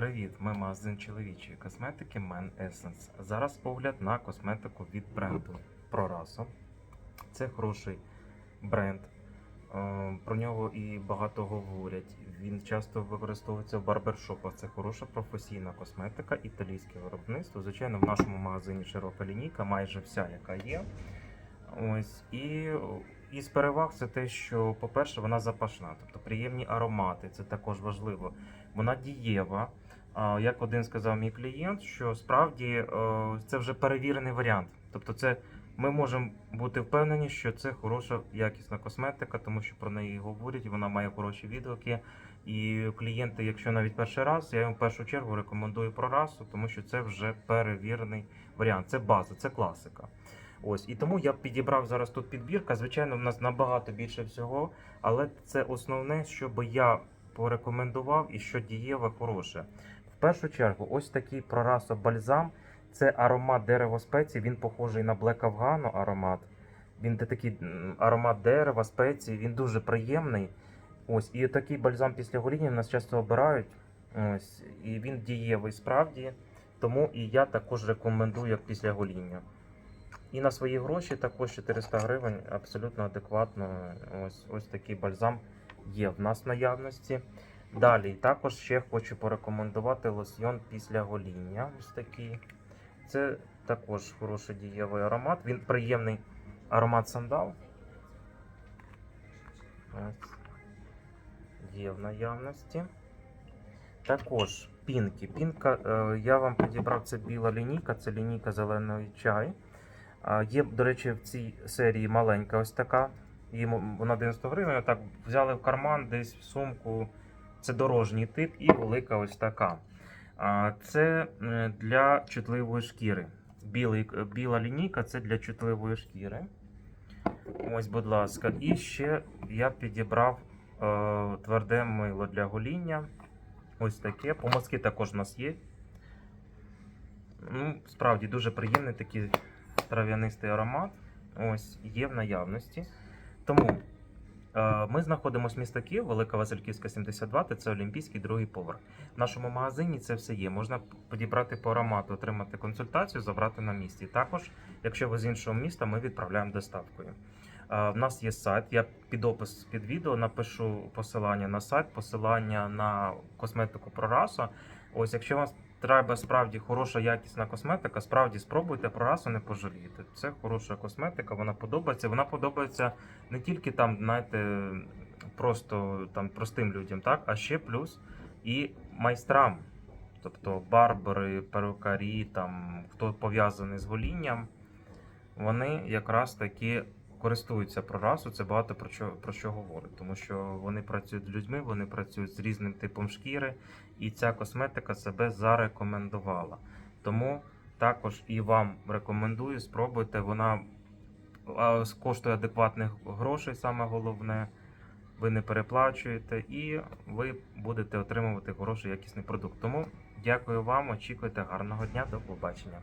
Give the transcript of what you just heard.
Привіт, ми магазин чоловічої косметики Men Essence. Зараз погляд на косметику від бренду ProRaso. Це хороший бренд. Е, Про нього і багато говорять. Він часто використовується в барбершопах. Це хороша професійна косметика, італійське виробництво. Звичайно, в нашому магазині широка лінійка, майже вся, яка є. Ось і із переваг це те, що, по-перше, вона запашна, тобто приємні аромати, це також важливо. Вона дієва. Як один сказав мій клієнт, що справді е, це вже перевірений варіант. Тобто, це ми можемо бути впевнені, що це хороша якісна косметика, тому що про неї говорять, вона має хороші відгуки. І клієнти, якщо навіть перший раз, я їм в першу чергу рекомендую про расу, тому що це вже перевірений варіант. Це база, це класика. Ось і тому я підібрав зараз тут підбірка. Звичайно, в нас набагато більше всього, але це основне, що би я порекомендував і що дієве хороше. В першу чергу, ось такий прорасо бальзам. Це аромат дерева спеції. Він похожий на Black Afghano аромат. Він де такий аромат дерева, спеції, він дуже приємний. Ось, і такий бальзам після гоління нас часто обирають. Ось, і він дієвий справді. Тому і я також рекомендую як після гоління. І на свої гроші також 400 гривень абсолютно адекватно. Ось, ось такий бальзам є в нас в наявності. Далі також ще хочу порекомендувати лосьйон після гоління. Ось такий. Це також хороший дієвий аромат. Він приємний аромат сандал. Ось. Є в наявності. Також пінки. Пінка, е, я вам підібрав це біла лінійка, це лінійка зеленої чай. Є, до речі, в цій серії маленька ось така. Її вона 90 гривень. Так взяли в карман, десь в сумку. Це дорожній тип і велика ось така. Це е, для чутливої шкіри. Білий, е, біла лінійка це для чутливої шкіри. Ось, будь ласка. І ще я підібрав е, тверде мило для гоління. Ось таке. Помазки також у нас є. Ну, справді дуже приємний такий трав'янистий аромат. Ось є в наявності. Тому е, ми знаходимося в місто Київ, Велика Васильківська, 72, та це Олімпійський другий поверх. В нашому магазині це все є. Можна підібрати по аромату, отримати консультацію, забрати на місці. Також, якщо ви з іншого міста, ми відправляємо доставкою. Е, В нас є сайт. Я під опис під відео напишу посилання на сайт, посилання на косметику Прораса. Ось, якщо вам треба справді хороша якісна косметика, справді спробуйте про Прорасу, не пожалієте. Це хороша косметика, вона подобається. Вона подобається не тільки там, знаєте, просто там простим людям, так, а ще плюс і майстрам. Тобто барбери, перукарі, там хто пов'язаний з голінням, вони якраз таки користуються прорасу. Це багато про що, про що говорить, тому що вони працюють з людьми, вони працюють з різним типом шкіри, і ця косметика себе зарекомендувала. Тому також і вам рекомендую, спробуйте. Вона коштує адекватних грошей, саме головне. Ви не переплачуєте і ви будете отримувати хороший якісний продукт. Тому дякую вам, очікуйте гарного дня, до побачення.